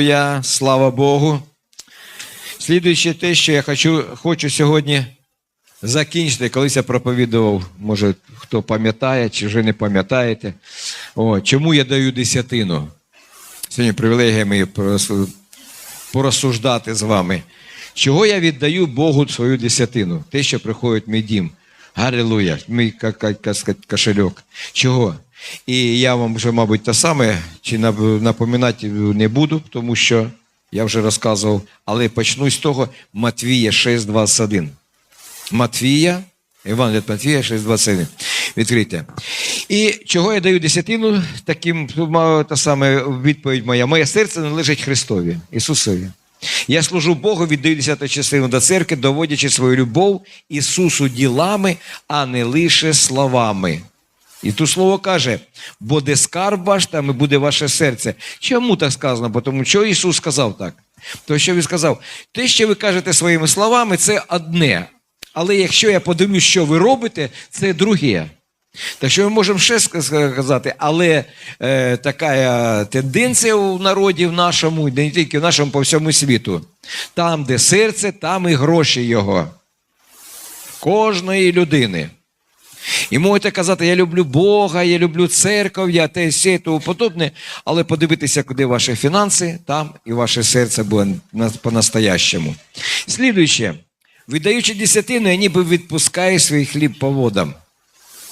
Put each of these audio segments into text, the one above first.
Я, слава Богу. Слідуюче те, що я хочу, хочу сьогодні закінчити, колись я проповідував, може хто пам'ятає чи вже не пам'ятаєте. О, чому я даю десятину? Сьогодні привілегія мені порозсуждати з вами. Чого я віддаю Богу свою десятину? Те, що приходить в мій дім. Галилуя, мій кошельок. Чого? І я вам вже, мабуть, те саме чи нап- напоминати не буду, тому що я вже розказував, але почну з того Матвія 6,21. Матвія, Іван від Матвія 6,21. Відкрийте. І чого я даю десятину? Таким та саме відповідь моя. Моє серце належить Христові, Ісусові. Я служу Богу, віддаю десяту частину до церкви, доводячи свою любов Ісусу ділами, а не лише словами. І тут слово каже: бо де скарб ваш, там і буде ваше серце. Чому так сказано? Бо Тому що Ісус сказав так. То, що Він сказав, те, що ви кажете своїми словами, це одне. Але якщо я подивлюсь, що ви робите, це друге. Так що ми можемо ще сказати, але е, така е, тенденція у народі в нашому, не тільки в нашому, по всьому світу. Там, де серце, там і гроші його. Кожної людини. І можете казати, я люблю Бога, я люблю церков, я те, сє, тому подобне, але подивитися, куди ваші фінанси, там і ваше серце буде по-настоящему. Слідуюче, віддаючи десятину, я ніби відпускаю свій хліб по водам.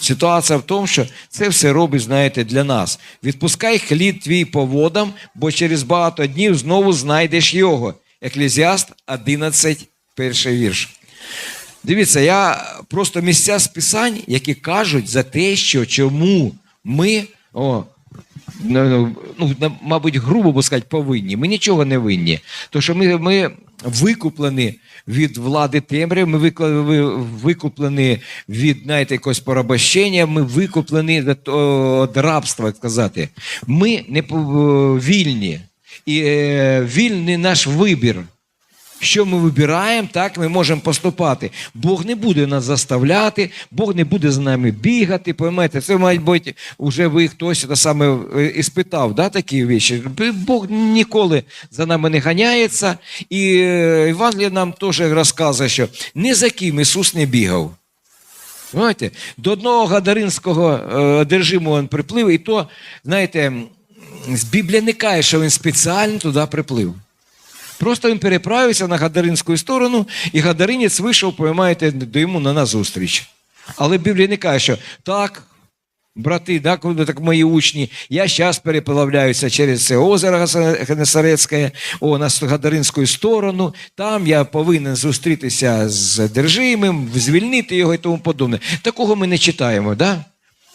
Ситуація в тому, що це все робить, знаєте, для нас. Відпускай хліб твій по водам, бо через багато днів знову знайдеш його. Еклезіаст 11, перший вірш. Дивіться, я просто місця з писань, які кажуть за те, що чому ми, о, ну, ну, мабуть, грубо би сказати, повинні. Ми нічого не винні. Тому що ми, ми викуплені від влади темряви, ми викуплені від знаєте, якогось порабощення, ми викуплені від, від рабства, сказати. Ми не вільні. І е, вільний наш вибір. Що ми вибираємо, так ми можемо поступати. Бог не буде нас заставляти, Бог не буде з нами бігати. Поймете, це, мабуть, бути, вже ви хтось те саме е, і спитав, да, такі речі. Бог ніколи за нами не ганяється. І е, нам теж розказує, що ні за ким Ісус не бігав. Знаєте, до одного гадаринського е, одержимого він приплив, і то, знаєте, з Біблії не каже, що він спеціально туди приплив. Просто він переправився на Гадаринську сторону, і Гадаринець вийшов, поймаєте, до йому на назустріч. Але Біблія не каже, що так, брати, так, так мої учні, я зараз переплавляюся через це озеро Генесарецьке, о, на Гадаринську сторону, там я повинен зустрітися з держимим, звільнити його і тому подобне. Такого ми не читаємо, да?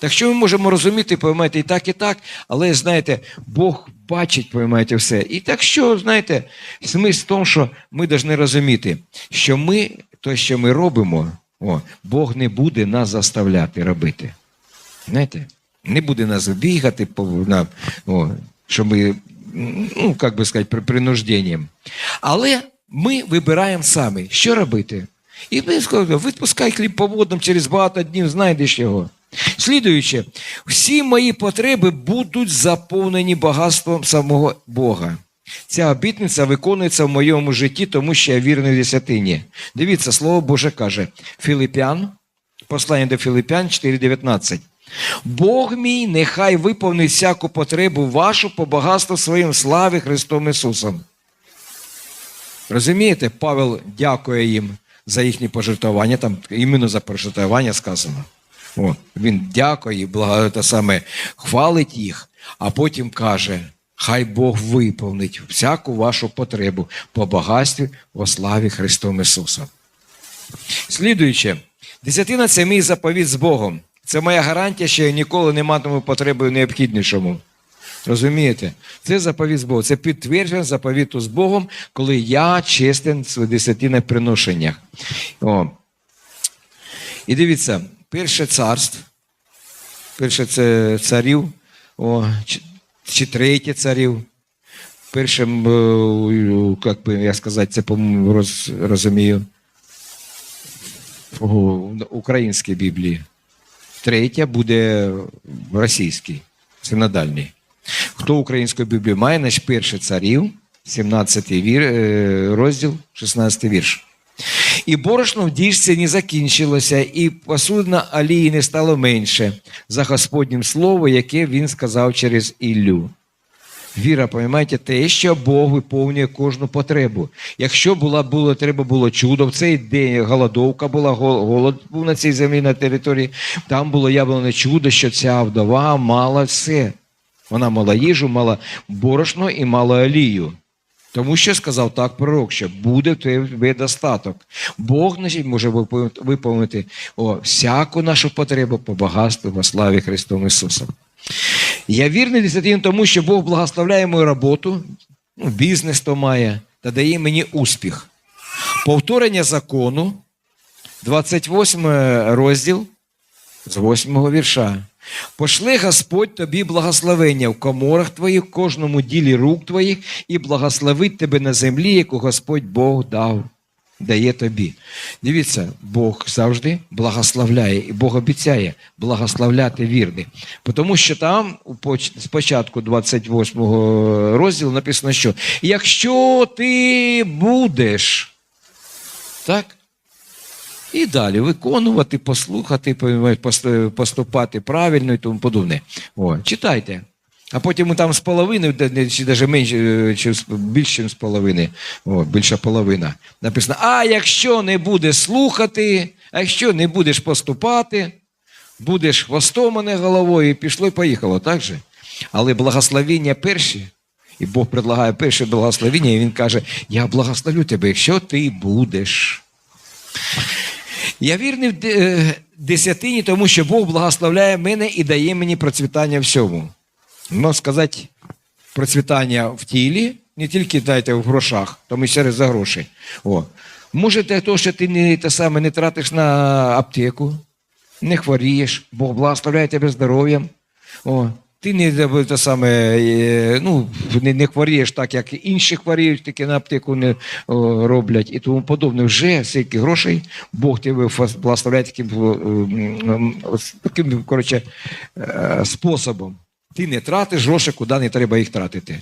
Так що ми можемо розуміти, поймаєте, і так, і так, але знаєте, Бог бачить, поймаєте, все. І так що, знаєте, смисл в тому, що ми повинні розуміти, що ми, те, що ми робимо, о, Бог не буде нас заставляти робити. Знаєте, не буде нас бігати, о, що ми, ну, як би сказати, при, принужденням. Але ми вибираємо самі, що робити. І ми сказали, відпускай хліб по водам, через багато днів знайдеш його. Слідуючи, всі мої потреби будуть заповнені багатством самого Бога. Ця обітниця виконується в моєму житті, тому що я вірний в десятині. Дивіться, слово Боже каже, Філипян, послання до Філипян 4,19. Бог мій, нехай виповнить всяку потребу вашу по багатству своїм славі Христом Ісусом. Розумієте, Павел дякує їм за їхні пожертвування, там іменно за пожертвування сказано. О, він дякує, благо, те саме, хвалить їх, а потім каже: хай Бог виповнить всяку вашу потребу по багатстві во славі Христом Ісусом. Слідуючи, десятина це мій заповіт з Богом. Це моя гарантія, що я ніколи не матиму потреби в необхіднішому. Розумієте? Це заповіт з Богом. Це підтвердження заповіту з Богом, коли я честен в своїх десятинних приношеннях. О. І дивіться, перше царство, перше це царів, о, чи, чи третє царів. Першим, е, як би я сказати, це по-моєму роз, розумію. Українській Біблії. Третя буде в російській, синодальній. Хто українську Біблію має, значить перше царів, 17 е, розділ, 16 вірш. І борошно в діжці не закінчилося, і посудна олії не стало менше за Господнім слово, яке він сказав через Іллю. Віра, пам'ятаєте, те, що Бог виповнює кожну потребу. Якщо була, було, треба було чудо, в цей день голодовка була, голод був на цій землі, на території, там було явлене чудо, що ця вдова мала все. Вона мала їжу, мала борошно і мала олію. Тому що сказав так пророк, що буде в тебе достаток. Бог може виповнити о, всяку нашу потребу по багатству во славі Христом Ісусом. Я вірний десятин тому, що Бог благословляє мою роботу, ну, бізнес то має, та дає мені успіх. Повторення закону, 28 розділ з 8 вірша. Пошли Господь тобі благословення в коморах твоїх, в кожному ділі рук твоїх, і благословить тебе на землі, яку Господь Бог дав, дає тобі. Дивіться, Бог завжди благословляє, і Бог обіцяє благословляти вірних. Тому що там спочатку 28 розділу написано, що якщо ти будеш, так? І далі виконувати, послухати, поступати правильно і тому подобне. О, читайте. А потім там з половини, чи навіть менше, е, чи більше, ніж з половини, о, більша половина. Написано: а якщо не будеш слухати, а якщо не будеш поступати, будеш хвостом, а не головою, і пішло і поїхало, так же? Але благословіння перші, і Бог предлагає перше благословіння, і Він каже: Я благословлю тебе, якщо ти будеш. Я вірний в е, десятині, тому що Бог благословляє мене і дає мені процвітання всьому. Можна сказати, процвітання в тілі, не тільки знаєте, в грошах, тому через за гроші. О. Може, те, що ти не, те саме, не тратиш на аптеку, не хворієш, Бог благословляє тебе здоров'ям. О. Ти не, те саме, е, ну, не, не хворієш так, як інші хворіють, тільки на аптеку не роблять і тому подобне. Вже стільки грошей Бог тебе благословляє таким, таким коротше, е, способом. Ти не тратиш гроші, куди не треба їх тратити.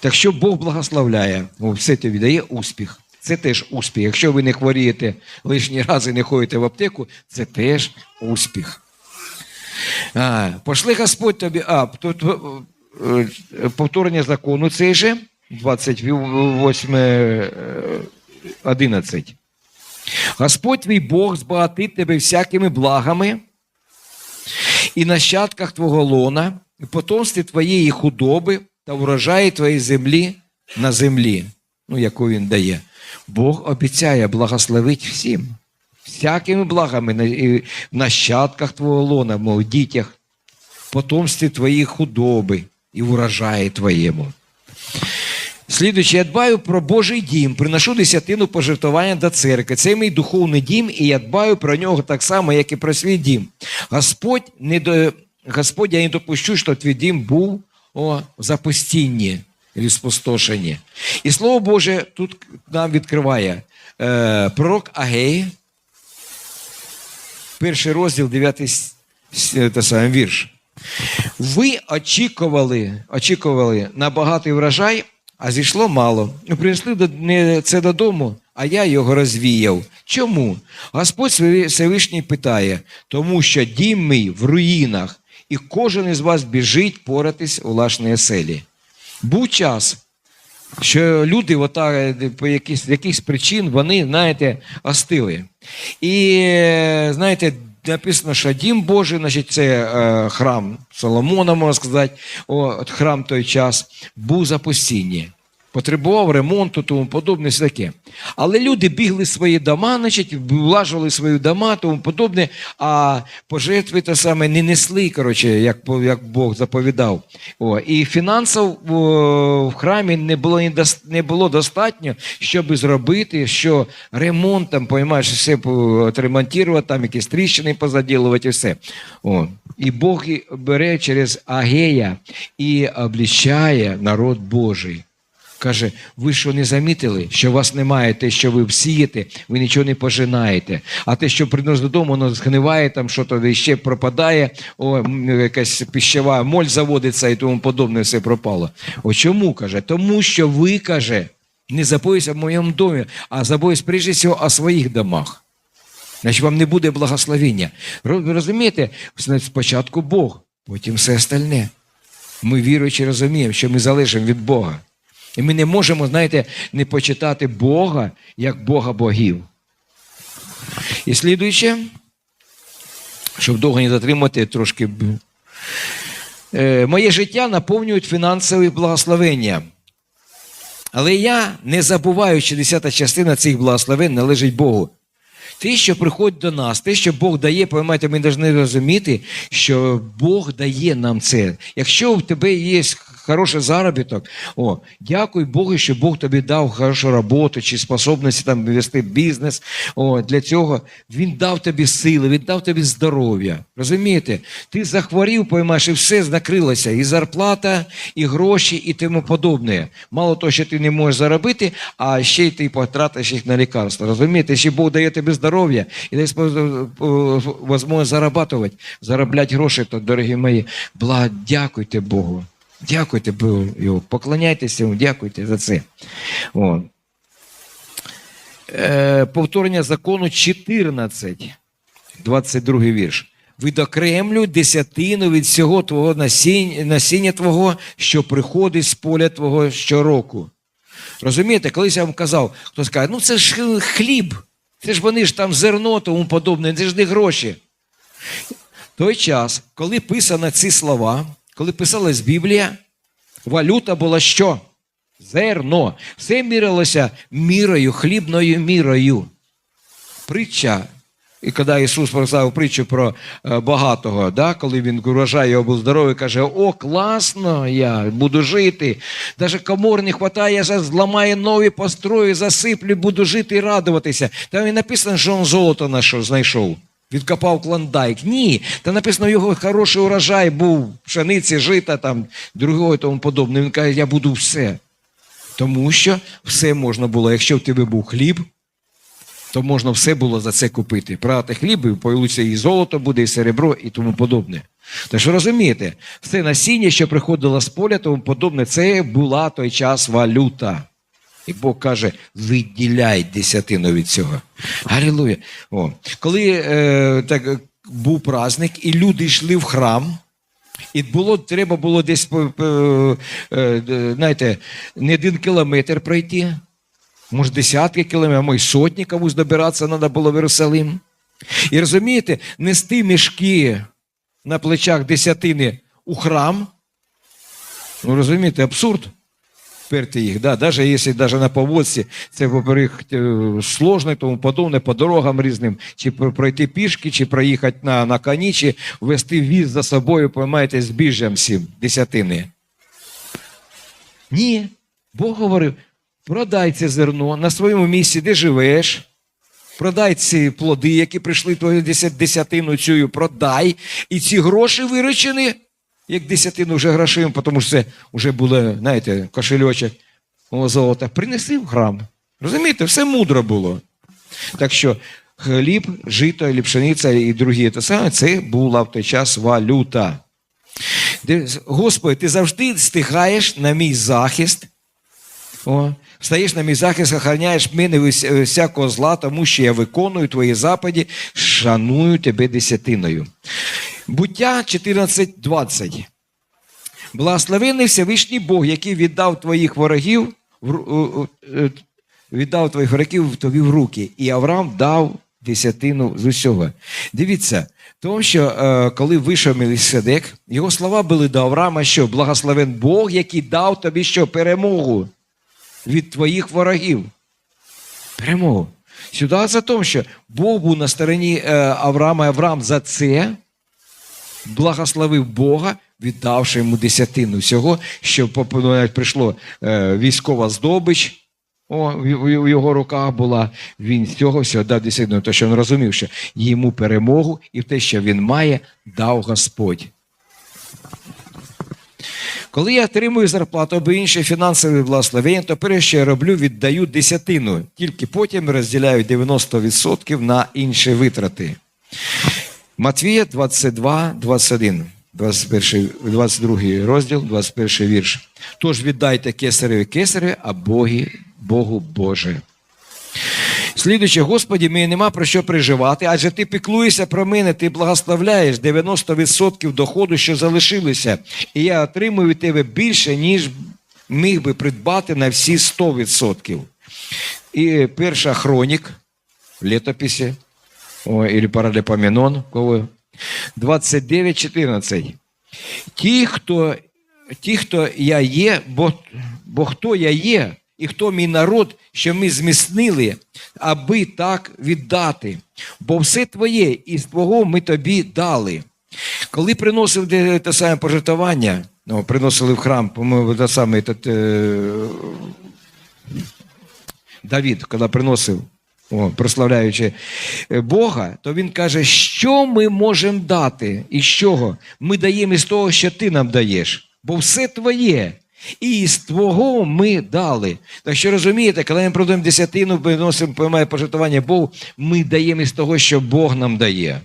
Так що Бог благословляє, все тобі дає успіх. Це теж успіх. Якщо ви не хворієте лишні рази не ходите в аптеку, це теж успіх. Пошли Господь тобі. А, тут е, е, повторення закону цей же, 28, е, 11. Господь твій Бог збагатить тебе всякими благами і нащадках твого лона, і потомстві твоєї худоби та урожаї твоєї землі на землі, ну, яку він дає. Бог обіцяє благословити всім, всякими благами в нащадках твого лона, мов дітях, потомстві твоєї худоби і в урожаї твоєму. Слідуючи, я дбаю про Божий дім, приношу десятину пожертвування до церкви. Це мій духовний дім, і я дбаю про нього так само, як і про свій дім. Господь, не до... Господь, я не допущу, щоб твій дім був о, запустінні, і спустошенні. І Слово Боже тут нам відкриває е, пророк Агей, перший розділ, дев'ятий с- с- саме, вірш. Ви очікували, очікували на багатий врожай, а зійшло мало. Принесли це додому, а я його розвіяв. Чому? Господь Всевишній питає, тому що дім мій в руїнах, і кожен із вас біжить поратись у лашної селі. Був час, що люди, ота, е, по якісь, якихось причин, вони, знаєте, остили. І, знаєте, написано, що дім Божий, значить, це е, храм Соломона, можна сказати, от храм той час, був запустіння. Потребував ремонту, тому подобне, все таке. Але люди бігли свої дома, значить, влажували свої дома, тому подобне, а пожертви те саме не несли, коротше, як, як Бог заповідав. О, і фінансів в храмі не було, не було достатньо, щоб зробити, що ремонт, там, поймаєш, все отремонтувати, там якісь тріщини позаділувати, і все. О. І Бог бере через Агея і обліщає народ Божий. Каже, ви що не замітили, що у вас немає те, що ви всієте, ви нічого не пожинаєте. А те, що приносить додому, воно згниває, там що то ще пропадає, о, якась піщова моль заводиться і тому подобне, все пропало. О чому каже? Тому що ви каже, не забоїться в моєму домі, а забоїться прежде всього о своїх домах. Значить, вам не буде благословення. Розумієте, спочатку Бог, потім все остальне. Ми віруючи розуміємо, що ми залежимо від Бога. І ми не можемо, знаєте, не почитати Бога як Бога богів. І слідуюче, щоб довго не затримати трошки. Е, моє життя наповнюють фінансові благословення. Але я не забуваю, що десята частина цих благословень належить Богу. Те, що приходить до нас, те, що Бог дає, поймайте, ми повинні розуміти, що Бог дає нам це. Якщо в тебе є хороший заробіток, о, дякуй Богу, що Бог тобі дав хорошу роботу чи способності там вести бізнес. О, для цього Він дав тобі сили, він дав тобі здоров'я. Розумієте? Ти захворів, поймаєш, і все накрилося. І зарплата, і гроші, і тому подобне. Мало того, що ти не можеш заробити, а ще й ти потратиш їх на лікарства. Розумієте, ще Бог дає тобі здоров'я і дає можливість зарабатувати, заробляти гроші, то, дорогі мої. Бла, дякуйте Богу. Дякуйте Богу, поклоняйтеся йому, дякуйте за це. О. Е, повторення закону 14, 22 вірш. Видокремлю десятину від всього твого насіння, насіння твого, що приходить з поля твого щороку. Розумієте, колись я вам казав, хтось каже, ну це ж хліб, це ж вони ж там зерно, тому подобне, це ж не гроші. Той час, коли писано ці слова, коли писалась Біблія, валюта була що? Зерно. Все мірилося мірою, хлібною мірою. Притча. І коли Ісус розказав притчу про е, багатого, да, коли він урожай його був здоровий, каже: О, класно, я буду жити. Даже комор не вистачає, я зламаю нові построю, засиплю, буду жити і радуватися. Там і написано, що він золото знайшов. Відкопав клондайк. Ні. Та написано, його хороший урожай був пшениці, жита, там, другого і тому подобне. Він каже, я буду все. Тому що все можна було, якщо в тебе був хліб, то можна все було за це купити. Продати хліб, і появиться і золото буде, і серебро, і тому подобне. Так що розумієте, все насіння, що приходило з поля, тому подобне, це була той час валюта. І Бог каже: виділяй десятину від цього. Алілуя. О. Коли е, так, був праздник, і люди йшли в храм, і було, треба було десь, е, знаєте, не один кілометр пройти, може, десятки кілометрів, а може, сотні комусь добиратися треба було в Єрусалим. І розумієте, нести мішки на плечах десятини у храм, ну розумієте, абсурд. Перти їх, да, даже якщо даже на повозці, це е, сложно і тому подобне, по дорогам різним, чи пройти пішки, чи проїхати на, на коні, чи вести віз за собою, поймаєте, збіжжям всім, десятини. Ні. Бог говорив: продай це зерно на своєму місці, де живеш. Продай ці плоди, які прийшли твою десятину цю, продай. І ці гроші виручені, як десятину вже грошима, тому що це вже було, знаєте, кошельочок золота. Принеси в храм. Розумієте, все мудро було. Так що хліб, жито, і пшениця і другі те саме, це була в той час валюта. Господи, ти завжди стигаєш на мій захист. О, стаєш на мій захист, охороняєш мене всякого зла, тому що я виконую твої заповіді, шаную тебе десятиною. Буття 14.20. Благословений Всевишній Бог, який віддав твоїх ворогів, е, віддав твоїх ворогів тобі в руки, і Авраам дав десятину з усього. Дивіться, тому що е, коли вийшов Меліседек, його слова були до Авраама, що благословен Бог, який дав тобі що перемогу від твоїх ворогів. Перемогу. Ситуація в тому, що Бог був на стороні е, Авраама, і Авраам за це благословив Бога, віддавши йому десятину всього, що прийшло е, військова здобич. О, в його руках була, він з цього всього дав десятину, тому що він розумів, що йому перемогу і те, що він має, дав Господь. Коли я отримую зарплату або інші фінансові благословення, то перше, що я роблю, віддаю десятину. Тільки потім розділяю 90% на інші витрати. Матвія 22, 21. 21, 22 розділ, 21 вірш. Тож віддайте кесареві кесареві, а Богі, Богу Боже. Слідуючи, Господі, мені нема про що переживати, адже ти піклуєшся про мене, ти благословляєш 90% доходу, що залишилися, і я отримую від тебе більше, ніж міг би придбати на всі 100%. І перша хронік, літописі, о, или паралепоменон, кого 29.14. Ті, хто, ті, хто я є, бо, бо хто я є, і хто мій народ, що ми зміцнили, аби так віддати. Бо все твоє, і з твого ми тобі дали. Коли приносив те саме пожертвування, ну, приносили в храм, по-моєму, те саме е, Давід, коли приносив, о, прославляючи е, Бога, то він каже, що ми можемо дати і з чого? Ми даємо із того, що ти нам даєш, бо все твоє. І з твого ми дали. Так що розумієте, коли ми продаємо десятину, приносимо приймає пожертвування Богу, ми даємо із того, що Бог нам дає.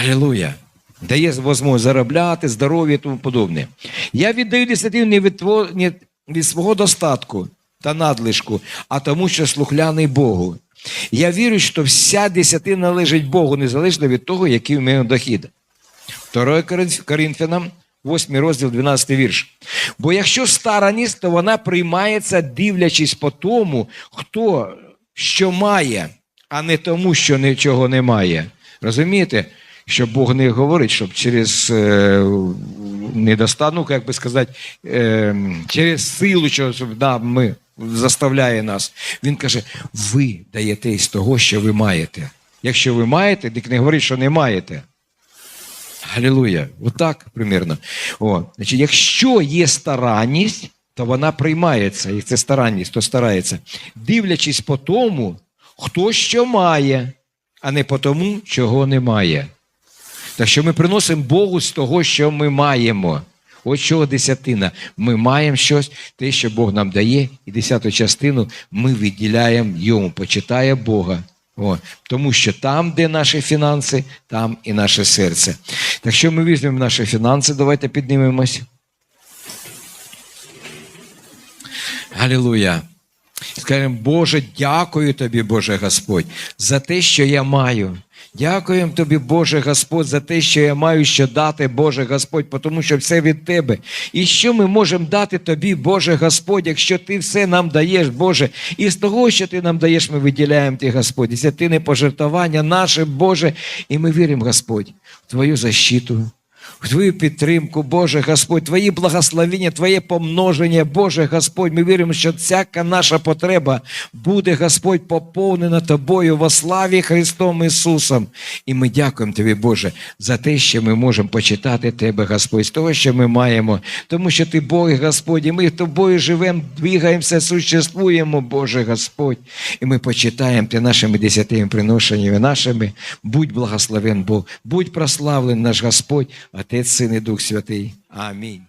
Алілуя. Дає можливість заробляти, здоров'я і тому подобне. Я віддаю десятину не від, не від свого достатку та надлишку, а тому, що слухляний Богу. Я вірю, що вся десятина належить Богу, незалежно від того, який в мене дохід. 2 Коринф- Коринфянам, 8 розділ, 12 вірш. Бо якщо стараність, то вона приймається, дивлячись по тому, хто що має, а не тому, що нічого не має. Розумієте? Що Бог не говорить, щоб через е, недостанок, як би сказати, е, через силу, що да, ми заставляє нас. Він каже: ви даєте із того, що ви маєте. Якщо ви маєте, так не говорить, що не маєте. Галілуя. Отак примірно. О, значить, якщо є старанність, то вона приймається. І це старанність, то старається. Дивлячись по тому, хто що має, а не по тому, чого немає. Так що ми приносимо Богу з того, що ми маємо. Ось чого десятина. Ми маємо щось, те, що Бог нам дає, і десяту частину ми відділяємо йому, почитає Бога. О, тому що там, де наші фінанси, там і наше серце. Так що ми візьмемо наші фінанси, давайте піднімемось. Галілуя. Скажемо, Боже, дякую тобі, Боже Господь, за те, що я маю. Дякуємо тобі, Боже Господь, за те, що я маю що дати, Боже Господь, тому що все від Тебе. І що ми можемо дати тобі, Боже Господь, якщо Ти все нам даєш, Боже, і з того, що Ти нам даєш, ми виділяємо Ти, Господь. І це ти не пожертвування наше, Боже, і ми віримо, Господь, в Твою защиту, Твою підтримку, Боже Господь, Твої благословення, Твоє помноження, Боже Господь. Ми віримо, що всяка наша потреба буде, Господь, поповнена Тобою во славі Христом Ісусом. І ми дякуємо Тобі, Боже, за те, що ми можемо почитати Тебе, Господь, з того, що ми маємо, тому що Ти Бог, Господь, і ми Тобою живемо, двигаємося, существуємо, Боже Господь. І ми почитаємо Ти нашими десятими приношеннями нашими. Будь благословен Бог, будь прославлен наш Господь, Отець, Син і Дух Святий. Амінь.